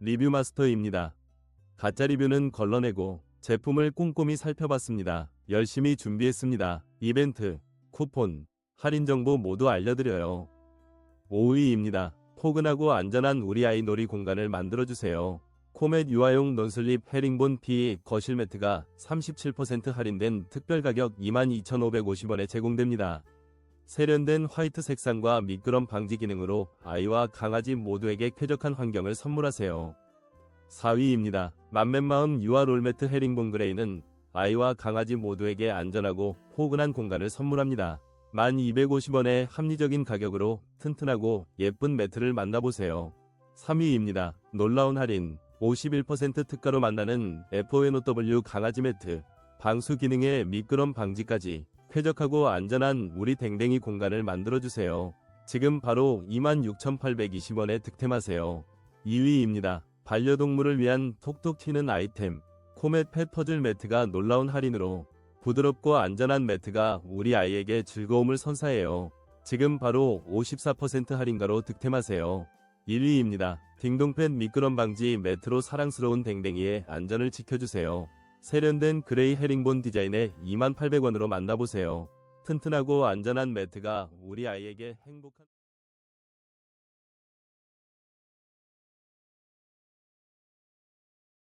리뷰 마스터입니다. 가짜 리뷰는 걸러내고 제품을 꼼꼼히 살펴봤습니다. 열심히 준비했습니다. 이벤트, 쿠폰, 할인 정보 모두 알려드려요. 5위입니다. 포근하고 안전한 우리 아이 놀이 공간을 만들어주세요. 코멧 유아용 논슬립 헤링본 피 거실 매트가 37% 할인된 특별 가격 22,550원에 제공됩니다. 세련된 화이트 색상과 미끄럼 방지 기능으로 아이와 강아지 모두에게 쾌적한 환경을 선물하세요. 4위입니다. 맘맨마음 유아 롤매트 헤링본 그레이는 아이와 강아지 모두에게 안전하고 포근한 공간을 선물합니다. 1250원의 합리적인 가격으로 튼튼하고 예쁜 매트를 만나보세요. 3위입니다. 놀라운 할인 51% 특가로 만나는 FONOW 강아지 매트 방수 기능에 미끄럼 방지까지 쾌적하고 안전한 우리 댕댕이 공간을 만들어주세요. 지금 바로 26,820원에 득템하세요. 2위입니다. 반려동물을 위한 톡톡 튀는 아이템 코멧 펫 퍼즐 매트가 놀라운 할인으로 부드럽고 안전한 매트가 우리 아이에게 즐거움을 선사해요. 지금 바로 54% 할인가로 득템하세요. 1위입니다. 딩동펫 미끄럼 방지 매트로 사랑스러운 댕댕이의 안전을 지켜주세요. 세련된 그레이 헤링본 디자인에 2800원으로 만나보세요. 튼튼하고 안전한 매트가 우리 아이에게 행복한